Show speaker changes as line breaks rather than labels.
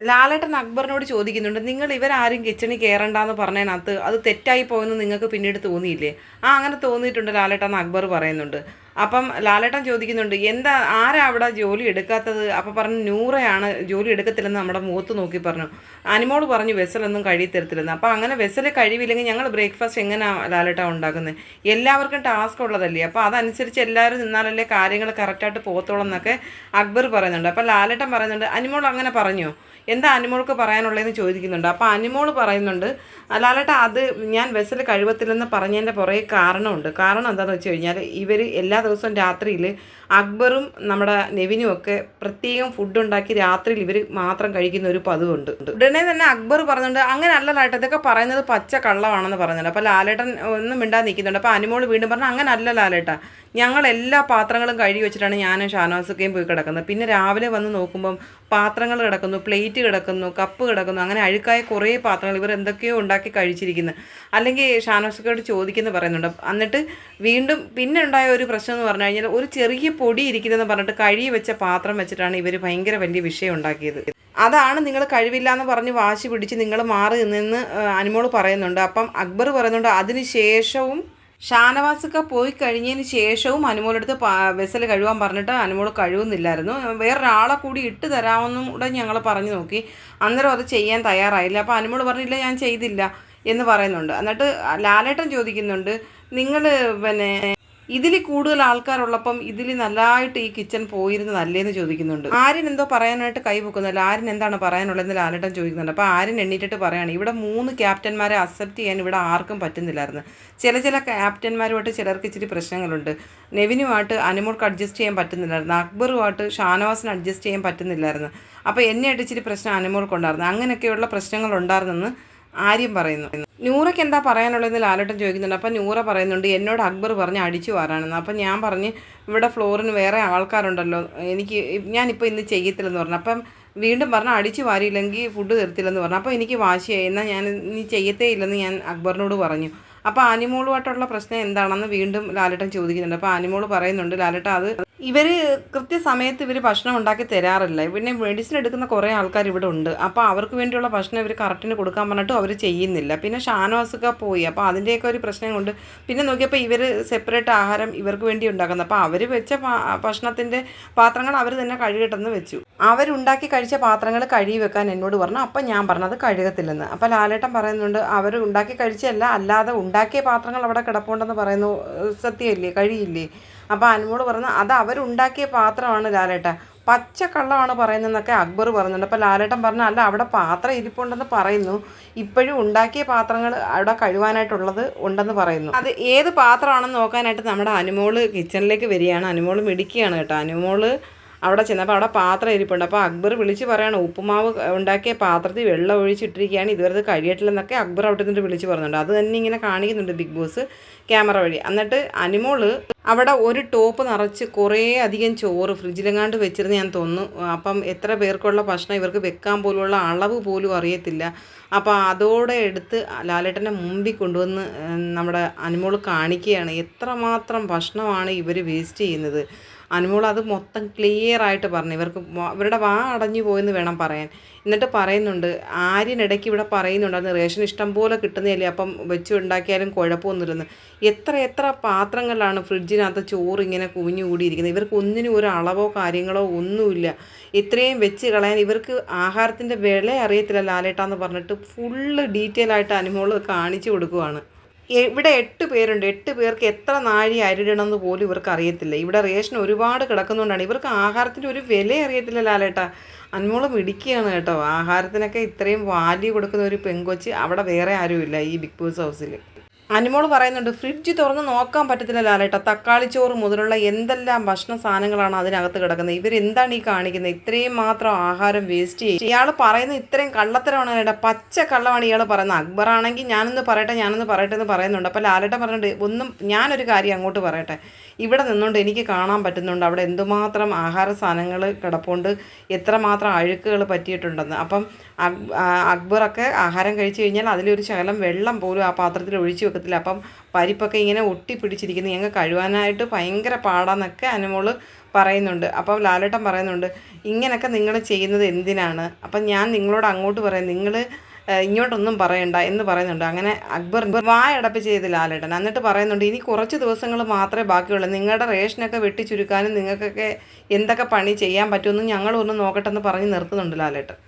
ലാലേട്ടൻ അക്ബറിനോട് ചോദിക്കുന്നുണ്ട് നിങ്ങൾ ഇവരാരും കിച്ചണിൽ കയറണ്ടെന്ന് പറഞ്ഞതിനകത്ത് അത് തെറ്റായി പോയെന്ന് നിങ്ങൾക്ക് പിന്നീട് തോന്നിയില്ലേ? ആ അങ്ങനെ തോന്നിയിട്ടുണ്ട് ലാലേട്ടൻ അക്ബർ പറയുന്നുണ്ട്. അപ്പം ലാലേട്ടൻ ചോദിക്കുന്നുണ്ട് എന്താ ആരാ അവിടെ ജോലി എടുക്കാത്തത്? അപ്പം പറഞ്ഞു നൂറയാണ് ജോലി എടുക്കത്തില്ലെന്ന് നമ്മുടെ മുഖത്ത് നോക്കി പറഞ്ഞു. അനിമോൾ പറഞ്ഞു വെസലൊന്നും കഴിയത്തരത്തില്ലെന്ന്. അപ്പം അങ്ങനെ വെസൽ കഴിവില്ലെങ്കിൽ ഞങ്ങൾ ബ്രേക്ക്ഫാസ്റ്റ് എങ്ങനെയാണ് ലാലേട്ടൻ ഉണ്ടാക്കുന്നത് എല്ലാവർക്കും ടാസ്ക് ഉള്ളതല്ലേ? അപ്പോൾ അതനുസരിച്ച് എല്ലാവരും നിന്നാലല്ലേ കാര്യങ്ങൾ കറക്റ്റായിട്ട് പോകത്തോളം എന്നൊക്കെ അക്ബർ പറയുന്നുണ്ട്. അപ്പം ലാലേട്ടൻ പറയുന്നുണ്ട് അനിമോൾ അങ്ങനെ പറഞ്ഞോ? എന്താ അനിമോൾക്ക് പറയാനുള്ളതെന്ന് ചോദിക്കുന്നുണ്ട്. അപ്പോൾ അനിമോൾ പറയുന്നുണ്ട് ലാലേട്ട അത് ഞാൻ വെസൽ കഴിവത്തില്ലെന്ന് പറഞ്ഞതിന്റെ പുറകെ കാരണമുണ്ട്. കാരണം എന്താണെന്ന് വെച്ച് കഴിഞ്ഞാൽ ഇവർ എല്ലാ ദിവസവും രാത്രിയിൽ അക്ബറും നമ്മുടെ നെവിനും ഒക്കെ പ്രത്യേകം ഫുഡ് ഉണ്ടാക്കി രാത്രിയിൽ ഇവർ മാത്രം കഴിക്കുന്ന ഒരു പതിവുണ്ട്. ഉടനെ തന്നെ അക്ബർ പറഞ്ഞുണ്ട് അങ്ങനെ അല്ല ഇതൊക്കെ പറയുന്നത് പച്ച കള്ളമാണെന്ന് പറഞ്ഞുണ്ട്. അപ്പോൾ ലാലേട്ടൻ ഒന്നും മിണ്ടാൻ നിൽക്കുന്നുണ്ട്. അപ്പോൾ അനിമോൾ വീണ്ടും പറഞ്ഞു അങ്ങനെ അല്ല ലാലേട്ട. ഞങ്ങൾ എല്ലാ പാത്രങ്ങളും കഴുകി വെച്ചിട്ടാണ് ഞാനും ഷാനവാസൊക്കെയും പോയി കിടക്കുന്നത്. പിന്നെ രാവിലെ വന്ന് നോക്കുമ്പം പാത്രങ്ങൾ കിടക്കുന്നു പ്ലേറ്റ് കിടക്കുന്നു കപ്പ് കിടക്കുന്നു അങ്ങനെ അഴുക്കായ കുറേ പാത്രങ്ങൾ ഇവർ എന്തൊക്കെയോ ഉണ്ടാക്കി കഴിച്ചിരിക്കുന്നു. അല്ലെങ്കിൽ ഷാനവാസൊക്കെയോട് ചോദിക്കുന്നു പറയുന്നുണ്ട്. എന്നിട്ട് വീണ്ടും പിന്നെ ഉണ്ടായ ഒരു പ്രശ്നം എന്ന് പറഞ്ഞു കഴിഞ്ഞാൽ ഒരു ചെറിയ പൊടി ഇരിക്കുന്നതെന്ന് പറഞ്ഞിട്ട് കഴുകി വെച്ച പാത്രം വെച്ചിട്ടാണ് ഇവർ ഭയങ്കര വലിയ വിഷയം ഉണ്ടാക്കിയത്. അതാണ് നിങ്ങൾ കഴിവില്ല എന്ന് പറഞ്ഞ് വാശി പിടിച്ച് നിങ്ങൾ മാറി നിന്ന് അനുമോൾ പറയുന്നുണ്ട്. അപ്പം അക്ബർ പറയുന്നുണ്ട് അതിന് ശേഷവും ഷാനവാസൊക്കെ പോയി കഴിഞ്ഞതിന് ശേഷവും അനുമോളെടുത്ത് വെസൽ കഴുകാൻ പറഞ്ഞിട്ട് അനുമോൾ കഴുകുന്നില്ലായിരുന്നു. വേറൊരാളെ കൂടി ഇട്ട് തരാമെന്നും കൂടെ ഞങ്ങൾ പറഞ്ഞു നോക്കി. അന്നേരം അത് ചെയ്യാൻ തയ്യാറായില്ല. അപ്പോൾ അനുമോൾ പറഞ്ഞില്ല ഞാൻ ചെയ്തില്ല എന്ന് പറയുന്നുണ്ട്. എന്നിട്ട് ലാലേട്ടൻ ചോദിക്കുന്നുണ്ട് നിങ്ങൾ പിന്നെ ഇതിൽ കൂടുതൽ ആൾക്കാരുള്ളപ്പം ഇതിൽ നല്ലതായിട്ട് ഈ കിച്ചൺ പോയിരുന്നു നല്ലേന്ന് ചോദിക്കുന്നുണ്ട്. ആര്യൻ എന്തോ പറയാനായിട്ട് കൈ വെക്കുന്നില്ല ആര്യൻ എന്താണ് പറയാനുള്ളതെന്ന് ലാലട്ടൻ ചോദിക്കുന്നുണ്ട്. അപ്പോൾ ആര്യൻ എണ്ണീറ്റിട്ട് പറയാണ് ഇവിടെ മൂന്ന് ക്യാപ്റ്റന്മാരെ അക്സെപ്റ്റ് ചെയ്യാൻ ഇവിടെ ആർക്കും പറ്റുന്നില്ലായിരുന്നു. ചില ചില ക്യാപ്റ്റന്മാരുമായിട്ട് ചിലർക്ക് ഇച്ചിരി പ്രശ്നങ്ങളുണ്ട്. നെവിനുമായിട്ട് അനുമോൾക്ക് അഡ്ജസ്റ്റ് ചെയ്യാൻ പറ്റുന്നില്ലായിരുന്നു. അക്ബറുമായിട്ട് ഷാനവാസിന് അഡ്ജസ്റ്റ് ചെയ്യാൻ പറ്റുന്നില്ലായിരുന്നു. അപ്പോൾ എന്നെയായിട്ട് ഇച്ചിരി പ്രശ്നം അനുമോൾക്കുണ്ടായിരുന്നു. അങ്ങനെയൊക്കെയുള്ള പ്രശ്നങ്ങളുണ്ടായിരുന്നെന്ന് ആര്യം പറയുന്നു. നൂറയ്ക്ക് എന്താ പറയാനുള്ളതെന്ന് ലാലട്ടൻ ചോദിക്കുന്നുണ്ട്. അപ്പം നൂറ പറയുന്നുണ്ട് എന്നോട് അക്ബർ പറഞ്ഞ് അടിച്ചു വാരാണെന്ന്. അപ്പം ഞാൻ പറഞ്ഞ് ഇവിടെ ഫ്ലോറിന് വേറെ ആൾക്കാരുണ്ടല്ലോ. എനിക്ക് ഞാനിപ്പോൾ ഇന്ന് ചെയ്യത്തില്ലെന്ന് പറഞ്ഞു. അപ്പം വീണ്ടും പറഞ്ഞ് അടിച്ചു വാരിയില്ലെങ്കിൽ ഫുഡ് തരത്തില്ലെന്ന് പറഞ്ഞു. അപ്പോൾ എനിക്ക് വാശിയായി. എന്നാൽ ഞാൻ ഇനി ചെയ്യത്തേ ഇല്ലെന്ന് ഞാൻ അക്ബറിനോട് പറഞ്ഞു. അപ്പോൾ ആനിമോളുമായിട്ടുള്ള പ്രശ്നം എന്താണെന്ന് വീണ്ടും ലാലട്ടൻ ചോദിക്കുന്നുണ്ട്. അപ്പോൾ ആനിമോൾ പറയുന്നുണ്ട് ലാലട്ട അത് ഇവർ കൃത്യസമയത്ത് ഇവർ ഭക്ഷണം ഉണ്ടാക്കി തരാറില്ല. പിന്നെ മെഡിസിൻ എടുക്കുന്ന കുറേ ആൾക്കാർ ഇവിടെ ഉണ്ട്. അപ്പോൾ അവർക്ക് വേണ്ടിയുള്ള ഭക്ഷണം ഇവർ കറക്റ്റിന് കൊടുക്കാൻ പറഞ്ഞിട്ടും അവർ ചെയ്യുന്നില്ല. പിന്നെ ഷാനോസൊക്കെ പോയി. അപ്പോൾ അതിന്റെയൊക്കെ ഒരു പ്രശ്നം കൊണ്ട് പിന്നെ നോക്കിയപ്പോൾ ഇവർ സെപ്പറേറ്റ് ആഹാരം ഇവർക്ക് വേണ്ടി ഉണ്ടാക്കുന്നത്. അപ്പോൾ അവർ വെച്ച ഭക്ഷണത്തിന്റെ പാത്രങ്ങൾ അവർ തന്നെ കഴുകട്ടെന്ന് വെച്ചു. അവരുണ്ടാക്കി കഴിച്ച പാത്രങ്ങൾ കഴുകി വെക്കാൻ എന്നോട് പറഞ്ഞു. അപ്പം ഞാൻ പറഞ്ഞത് കഴുകത്തില്ലെന്ന്. അപ്പോൾ ലാലേട്ടൻ പറയുന്നുണ്ട് അവർ ഉണ്ടാക്കി കഴിച്ചല്ല അല്ലാതെ ഉണ്ടാക്കിയ പാത്രങ്ങൾ അവിടെ കിടപ്പുണ്ടെന്ന് പറയുന്നു. സത്യമല്ലേ? കഴിയില്ലേ? അപ്പോൾ അനുമോൾ പറഞ്ഞു അത് അവരുണ്ടാക്കിയ പാത്രമാണ് ലാലേട്ട പച്ചക്കള്ളമാണ് പറയുന്നതെന്നൊക്കെ അക്ബർ പറയുന്നുണ്ട് അപ്പോൾ ലാലേട്ടൻ പറഞ്ഞു അല്ല അവിടെ പാത്രം ഇരിപ്പുണ്ടെന്ന് പറയുന്നു. ഇപ്പോഴും ഉണ്ടാക്കിയ പാത്രങ്ങൾ അവിടെ കഴുവാനായിട്ടുള്ളത് ഉണ്ടെന്ന് പറയുന്നു. അത് ഏത് പാത്രമാണെന്ന് നോക്കാനായിട്ട് നമ്മുടെ അനുമോൾ കിച്ചണിലേക്ക് വരികയാണ്. അനുമോൾ മിടിക്കുകയാണ് കേട്ടോ. അനുമോൾ അവിടെ ചെന്നപ്പോൾ അവിടെ പാത്രം ഇരിപ്പുണ്ട്. അപ്പോൾ അക്ബർ വിളിച്ച് പറയണം ഉപ്പുമാവ് ഉണ്ടാക്കിയ പാത്രത്തിൽ വെള്ളം ഒഴിച്ചിട്ടിരിക്കുകയാണ് ഇതുവരെ കഴിയട്ടില്ലെന്നൊക്കെ അക്ബർ അവിടെ നിന്നിട്ട് വിളിച്ച് പറയുന്നുണ്ട് അത് തന്നെ ഇങ്ങനെ കാണിക്കുന്നുണ്ട് ബിഗ് ബോസ് ക്യാമറ വഴി. എന്നിട്ട് അനിമോൾ അവിടെ ഒരു ടോപ്പ് നിറച്ച് കുറേ അധികം ചോറ് ഫ്രിഡ്ജിലെങ്ങാണ്ട് വെച്ചിരുന്ന് ഞാൻ തോന്നുന്നു അപ്പം എത്ര പേർക്കുള്ള ഭക്ഷണം ഇവർക്ക് വെക്കാൻ പോലുള്ള അളവ് പോലും അറിയത്തില്ല. അപ്പോൾ അതോടെ എടുത്ത് ലാലേട്ടന്റെ മുമ്പിൽ കൊണ്ടുവന്ന് നമ്മുടെ അനിമോൾ കാണിക്കുകയാണ്. എത്രമാത്രം ഭക്ഷണമാണ് ഇവർ വേസ്റ്റ് ചെയ്യുന്നത്. അനുമോൾ അത് മൊത്തം ക്ലിയർ ആയിട്ട് പറഞ്ഞു. ഇവർക്ക് ഇവരുടെ വാ അടഞ്ഞു പോയെന്ന് വേണം പറയാൻ. എന്നിട്ട് പറയുന്നുണ്ട് ആര്യനിടയ്ക്ക് ഇവിടെ പറയുന്നുണ്ട് അത് റേഷൻ ഇഷ്ടം പോലെ കിട്ടുന്നതല്ലേ അപ്പം വെച്ച് ഉണ്ടാക്കിയാലും കുഴപ്പമൊന്നുമില്ലെന്ന്. എത്ര എത്ര പാത്രങ്ങളിലാണ് ഫ്രിഡ്ജിനകത്ത് ചോറ് ഇങ്ങനെ കുവിഞ്ഞു കൂടിയിരിക്കുന്നത്. ഇവർക്ക് ഒന്നിനും ഒരു അളവോ കാര്യങ്ങളോ ഒന്നുമില്ല. ഇത്രയും വെച്ച് കളയാൻ ഇവർക്ക് ആഹാരത്തിന്റെ വില അറിയത്തില്ല ലാലേട്ടാന്ന് പറഞ്ഞിട്ട് ഫുള്ള് ഡീറ്റെയിൽ ആയിട്ട് അനുമോൾ കാണിച്ചു കൊടുക്കുവാണ്. ഇവിടെ എട്ട് പേരുണ്ട്. എട്ട് പേർക്ക് എത്ര നാഴി അരിടണമെന്ന് പോലും ഇവർക്ക് അറിയത്തില്ല ഇവിടെ റേഷൻ ഒരുപാട് കിടക്കുന്നതുകൊണ്ടാണ് ഇവർക്ക് ആഹാരത്തിന്റെ ഒരു വില അറിയത്തില്ല ലാലേട്ടാ. അന്മോളം ഇടിക്കുകയാണ് കേട്ടോ. ആഹാരത്തിനൊക്കെ ഇത്രയും വാല്യൂ കൊടുക്കുന്ന ഒരു പെങ്കൊച്ച് അവിടെ വേറെ ആരുമില്ല ഈ ബിഗ് ബോസ് ഹൗസിൽ അനുമോൾ പറയുന്നുണ്ട് ഫ്രിഡ്ജ് തുറന്ന് നോക്കാൻ പറ്റത്തില്ല ലാലേട്ട. തക്കാളി ചോറ് മുതലുള്ള എന്തെല്ലാം ഭക്ഷണ സാധനങ്ങളാണ് അതിനകത്ത് കിടക്കുന്നത്? ഇവരെന്താണ് ഈ കാണിക്കുന്നത്? ഇത്രയും മാത്രം ആഹാരം വേസ്റ്റ് ചെയ്യും. ഇയാൾ പറയുന്ന ഇത്രയും കള്ളത്തരമാണ് ലാലേട്ട. പച്ച കള്ളമാണ് ഇയാൾ പറയുന്നത്. അക്ബർ ആണെങ്കിൽ ഞാനൊന്ന് പറയട്ടെ ഞാനൊന്ന് പറയട്ടെ എന്ന് പറയുന്നുണ്ട്. അപ്പോൾ ലാലേട്ട പറഞ്ഞിട്ട് ഒന്നും ഞാനൊരു കാര്യം അങ്ങോട്ട് പറയട്ടെ. ഇവിടെ നിന്നുകൊണ്ട് എനിക്ക് കാണാൻ പറ്റുന്നുണ്ട്. അവിടെ എന്തുമാത്രം ആഹാര സാധനങ്ങൾ കിടപ്പുണ്ട്. എത്രമാത്രം അഴുക്കുകൾ പറ്റിയിട്ടുണ്ടെന്ന്. അപ്പം അക്ബറൊക്കെ ആഹാരം കഴിച്ചു കഴിഞ്ഞാൽ അതിലൊരു ശകലം വെള്ളം പോലും ആ പാത്രത്തിൽ ഒഴിച്ചു വെക്കത്തില്ല. അപ്പം പരിപ്പൊക്കെ ഇങ്ങനെ ഒട്ടി പിടിച്ചിരിക്കുന്നു. ഞങ്ങൾ കഴുകാനായിട്ട് ഭയങ്കര പാടാന്നൊക്കെ അനുമോൾ പറയുന്നുണ്ട്. അപ്പം ലാലേട്ടൻ പറയുന്നുണ്ട് ഇങ്ങനെയൊക്കെ നിങ്ങൾ ചെയ്യുന്നത് എന്തിനാണ്? അപ്പം ഞാൻ നിങ്ങളോട് അങ്ങോട്ട് പറയാം. നിങ്ങൾ ഇങ്ങോട്ടൊന്നും പറയണ്ട എന്ന് പറയുന്നുണ്ട്. അങ്ങനെ അക്ബർ വായടപ്പ് ചെയ്ത് ലാലേട്ടൻ. എന്നിട്ട് പറയുന്നുണ്ട് ഇനി കുറച്ച് ദിവസങ്ങൾ മാത്രമേ ബാക്കിയുള്ളൂ. നിങ്ങളുടെ റേഷനൊക്കെ വെട്ടിച്ചുരുക്കാനും നിങ്ങൾക്കൊക്കെ എന്തൊക്കെ പണി ചെയ്യാൻ പറ്റുമെന്ന് ഞങ്ങളൊന്ന് നോക്കട്ടെ എന്ന് പറഞ്ഞ് നിർത്തുന്നുണ്ട് ലാലേട്ടൻ.